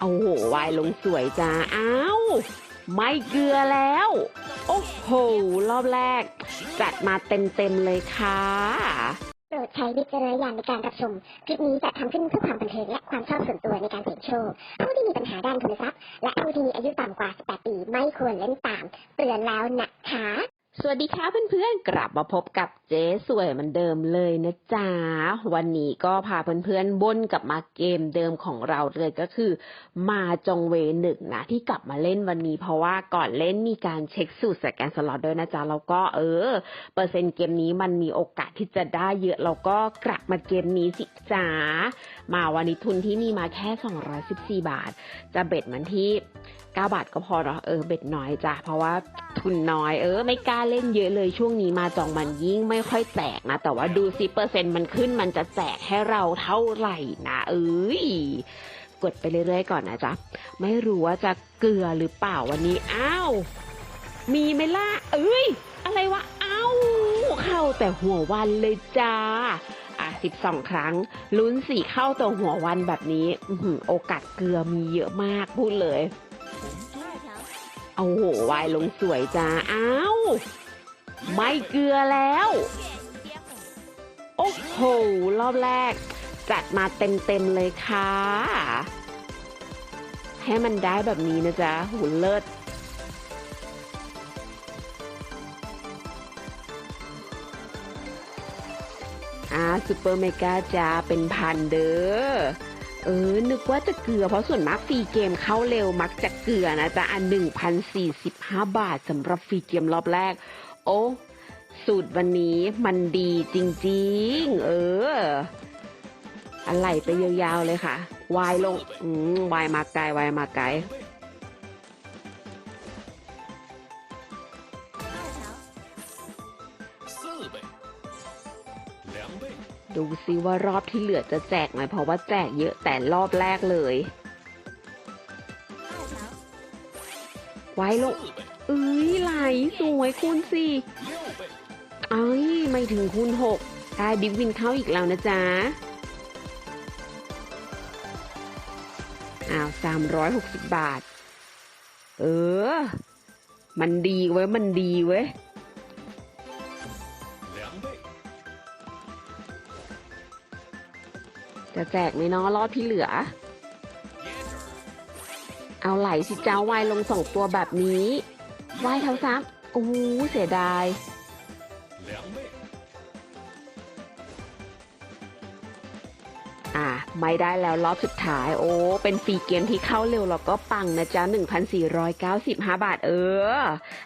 โอ้โหวายลงสวยจ้าอ้าวไม่เกลือแล้ว โอ้โห รอบแรก จัดมาเต็มๆเลยค่ะ โปรดใช้วิจารณญาณในการรับชม คลิปนี้จะทำขึ้นเพื่อความบันเทิงและความชอบส่วนตัวในการเสี่ยงโชค ผู้ที่มีปัญหาด้านทุนทรัพย์ และผู้ที่มีอายุต่ำกว่า 18 ปีไม่ควรเล่นตาม เตือนแล้วนะคะ สวัสดีค่ะเพื่อนๆ กลับมาพบกับเจ๊สวยเหมือนเดิมเลยนะจ๊ะ วันนี้ก็พาเพื่อนๆวนกลับมาเกมเดิมของเราเลยก็คือ มาจงเวหนึ่งนะ ที่กลับมาเล่นวันนี้เพราะว่าก่อนเล่นมีการเช็คสูตรสแกนสล็อตด้วยนะจ๊ะ แล้วก็เออ เปอร์เซ็นต์เกมนี้มันมีโอกาสที่จะได้เยอะแล้วก็กลับมาเกมนี้สิจ๊ะ มาวันนี้ทุนที่มีมาแค่ 214 บาท จะเบ็ดมันที่ บาทก็พอเนาะเออเบ็ดน้อยจ้ะเพราะว่าทุนน้อยเออ ไม่กล้าเล่นเยอะเลยช่วงนี้มาจองมันยิ่งไม่ค่อยแจกนะ แต่ว่าดูซิเปอร์เซ็นต์มันขึ้นมันจะแจกให้เราเท่าไหร่นะเอ้ยกดไปเรื่อยๆก่อนนะจ๊ะไม่รู้ว่าจะเกลือหรือเปล่าวันนี้อ้าวมีไหมล่ะเอ้ย อะไรวะอ้าวเข้าแต่หัววันเลยจ้าอะสิบสองครั้ง ลุ้นสี่เข้าตัวหัววันแบบนี้อโอกาสเกลือมีเยอะมากพูดเลย เอาโหวายลงสวยจ้าอ้าวไม่เกลือแล้ว โอ้โห รอบแรก จัดมาเต็มๆเลยค่ะ ให้มันได้แบบนี้นะจ๊ะหูเลิศอ่าซูเปอร์เมกาจ้าเป็นพันเด้อ เออ นึกว่าจะเกลือเพราะส่วนมากฟรีเกมเข้าเร็วมักจะเกลือนะจ๊ะอันหนึ่งพันสี่สิบห้าบาทสำหรับฟรีเกมรอบแรก โอ้สูตรวันนี้มันดีจริงๆ เออ อะไรไปยาวๆเลยค่ะ วายลงอืมวายมาไกลวายมาไกล ดูซิว่ารอบที่เหลือจะแจกไหมเพราะว่าแจกเยอะแต่รอบแรกเลย ไว้ลงเอ้ยไหลสวยคุณสี่เอ้ยไม่ถึงคุณหกได้บิ๊กวินเข้าอีกแล้วนะจ๊ะอ้าวสามร้อยหกสิบบาท เออ มันดีเว้ย มันดีเว้ย จะแจกไหมเนาะรอดพี่เหลือ เอาไหลสิเจ้าวายลงสองตัวแบบนี้วายเท้าซับโอ้เสียดาย อะไม่ได้แล้วรอบสุดท้ายโอ้เป็นฟรีเกมที่เข้าเร็วแล้วก็ปังนะจ๊ะ 1,495 บาท เออ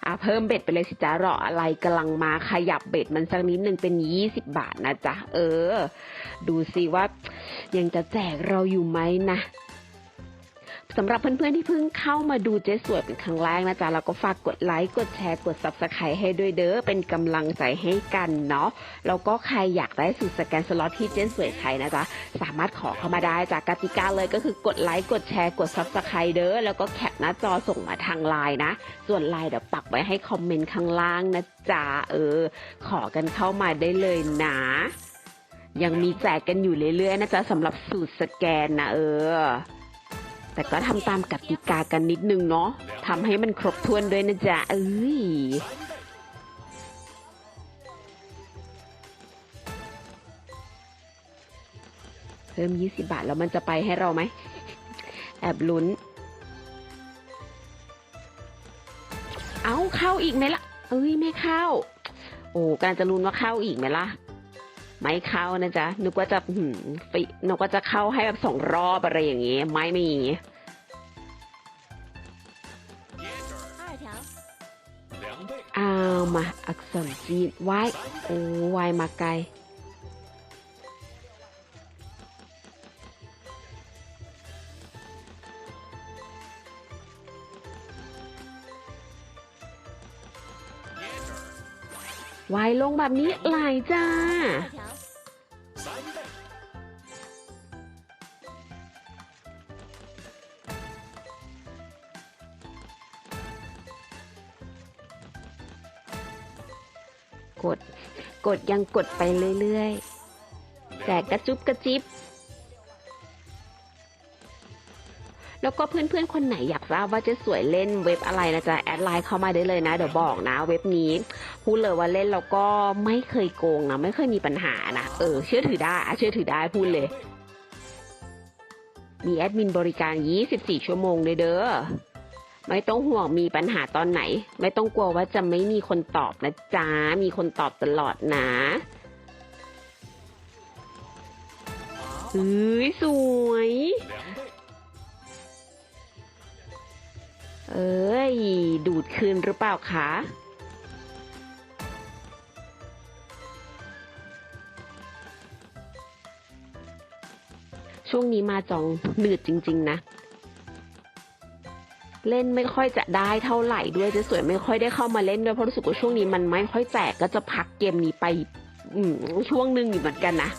อะเพิ่มเบ็ดไปเลยสิจ๊ะรออะไรกำลังมาขยับเบ็ดมันสักนิดนึงเป็น 20 บาทนะจ๊ะ เออ ดูสิว่ายังจะแจกเราอยู่ไหมนะ สำหรับเพื่อนๆที่เพิ่งเข้ามาดูเจ๊สวยเป็นครั้งแรกนะจ๊ะเราก็ฝากกดไลค์ กดแชร์ กด subscribe ให้ด้วยเด้อ เป็นกำลังใจให้กันเนาะ แล้วก็ใครอยากได้สูตรสแกนสล็อตที่เจ๊สวยใช้นะจ๊ะ สามารถขอเข้ามาได้จากกติกาเลยก็คือกดไลค์ กดแชร์ กด subscribe เด้อ แล้วก็แคปหน้าจอส่งมาทางไลน์นะ ส่วนไลน์เดี๋ยวปักไว้ให้คอมเมนต์ข้างล่างนะจ๊ะ เออ ขอกันเข้ามาได้เลยนะยังมีแจกกันอยู่เรื่อยๆนะจ๊ะสำหรับสูตรสแกนนะเออ แต่ก็ทำตามกติกากันนิดนึงเนาะทำให้มันครบถ้วนด้วยนะจ๊ะเอ้ยเพิ่ม 20 บาท แล้วมันจะไปให้เราไหม แอบลุ้น เอาเข้าอีกไหมล่ะ เอ้ย ไม่เข้า โอ้การจะลุ้นว่าเข้าอีกไหมล่ะ ไม่เข้านะจ๊ะนึกว่าจะหืมฟินึกว่าจะเข้าให้แบบสองรอบอะไรอย่างงี้ ไม่มีเอามาอักษรจีนวายโอ้วายมาไกลวายลงแบบนี้ไหลจ้า กด กดยังกดไปเรื่อยๆแจกกระจุบกระจิบ แล้วก็เพื่อนๆ คนไหนอยากทราบว่าเจะสวยเล่นเว็บอะไรนะจ๊ะ แอดไลน์เข้ามาได้เลยนะ เดี๋ยวบอกนะ เว็บนี้ พูดเลยว่าเล่นแล้วก็ไม่เคยโกงนะ ไม่เคยมีปัญหานะ เออ เชื่อถือได้อะเชื่อถือได้พูดเลย มีแอดมินบริการ 24 ชั่วโมงเลยเด้อ ไม่ต้องห่วงมีปัญหาตอนไหน ไม่ต้องกลัวว่าจะไม่มีคนตอบนะจ๊ะ มีคนตอบตลอดนะเฮ้ยสวย，เอ้ย ดูดคืนหรือเปล่าคะช่วงนี้มาจองหนืดจริง ๆ นะ เล่นไม่ค่อยจะได้เท่าไหร่ด้วยจะสวยไม่ค่อยได้เข้ามาเล่นด้วยเพราะรู้สึกว่าช่วงนี้มันไม่ค่อยแจกก็จะพักเกมนี้ไปช่วงหนึ่งอยู่เหมือนกันนะ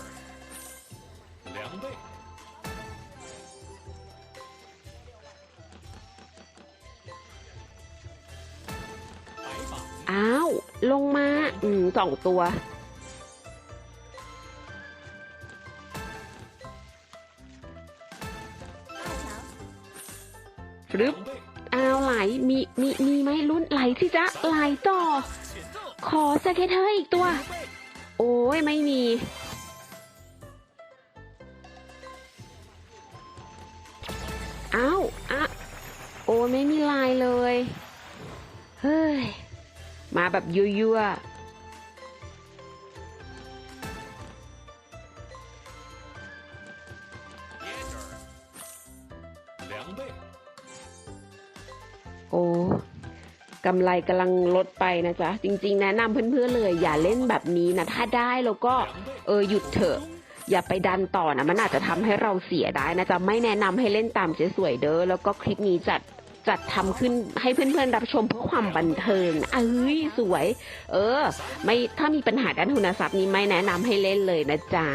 อ้าว ลงมาอืมสองตัวรึบ มีมีมีไหมลุ้นไหลที่จ๊ะไหลต่อ ขอสเก็ตเธออีกตัว โอ้ยไม่มี เอาอะโอ้ไม่มีลายเลย เฮ้ย มาแบบยั่วๆ。 กำไรกำลังลดไปนะจ๊ะ จริง ๆ แนะนำเพื่อนๆเลย อย่าเล่นแบบนี้นะ ถ้าได้แล้วก็，เออหยุดเถอะ อย่าไปดันต่อนะมันอาจจะทำให้เราเสียได้นะจ๊ะ ไม่แนะนำให้เล่นตามเจ๊สวยเด้อแล้วก็คลิปนี้จัดจัดทำขึ้นให้เพื่อนๆรับชมเพื่อความบันเทิงเอ้ยสวย เออ ไม่ถ้ามีปัญหาด้านทุนทรัพย์นี้ไม่แนะนำให้เล่นเลยนะจ๊ะ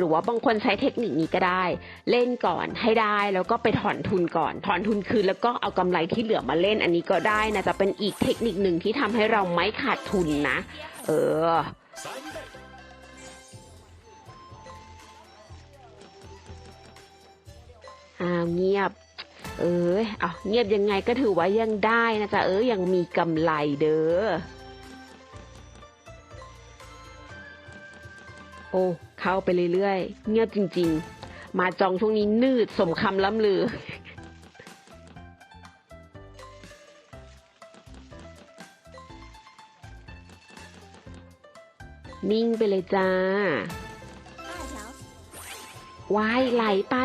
หรือว่าบางคนใช้เทคนิคนี้ก็ได้ เล่นก่อนให้ได้แล้วก็ไปถอนทุนก่อน ถอนทุนคืนแล้วก็เอากำไรที่เหลือมาเล่นอันนี้ก็ได้นะจะเป็นอีกเทคนิคหนึ่งที่ทำให้เราไม่ขาดทุนนะ เออ，อ้าวเงียบ เอ้ยเอาเงียบยังไงก็ถือว่ายังได้นะจ๊ะเออยังมีกำไรเด้อ โอ้ เข้าไปเรื่อยๆ เงียบจริง ๆ มาจองช่วงนี้นืดสมคำล่ำลือ นิ่งไปเลยจ้าวายไหลไป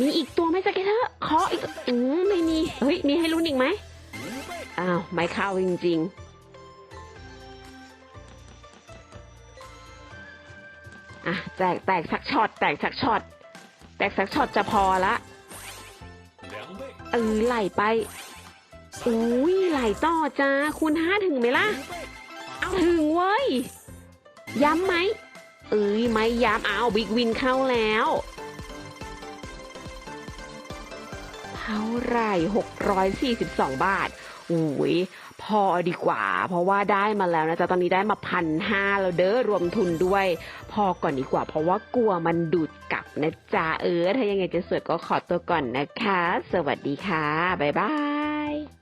มีอีกตัวไหมสเกเตอร์เคาะอีกอืมไม่มี เฮ้ย มีให้ลุ้นอีกไหม อ้าว ไม่เข้าจริง ๆ อะแตกแตกสักช็อตแตกสักช็อตแตกสักช็อตจะพอละเออไหลไปอุ้ยไหลต่อจ้าคุณห้าถึงไหมล่ะ เอาถึงเว้ย ย้ำไหมเอ้ยไม่ย้ำเอาบิ๊กวินเข้าแล้ว เท่าไหร่642 บาทอุ้ยพอดีกว่า เพราะว่าได้มาแล้วนะจ๊ะตอนนี้ได้มาพันห้าแล้วเด้อรวมทุนด้วย พอก่อนดีกว่า เพราะว่ากลัวมันดูดกลับนะจ๊ะเออ ถ้ายังไงจะสวยก็ขอตัวก่อนนะคะ สวัสดีค่ะ บ๊ายบาย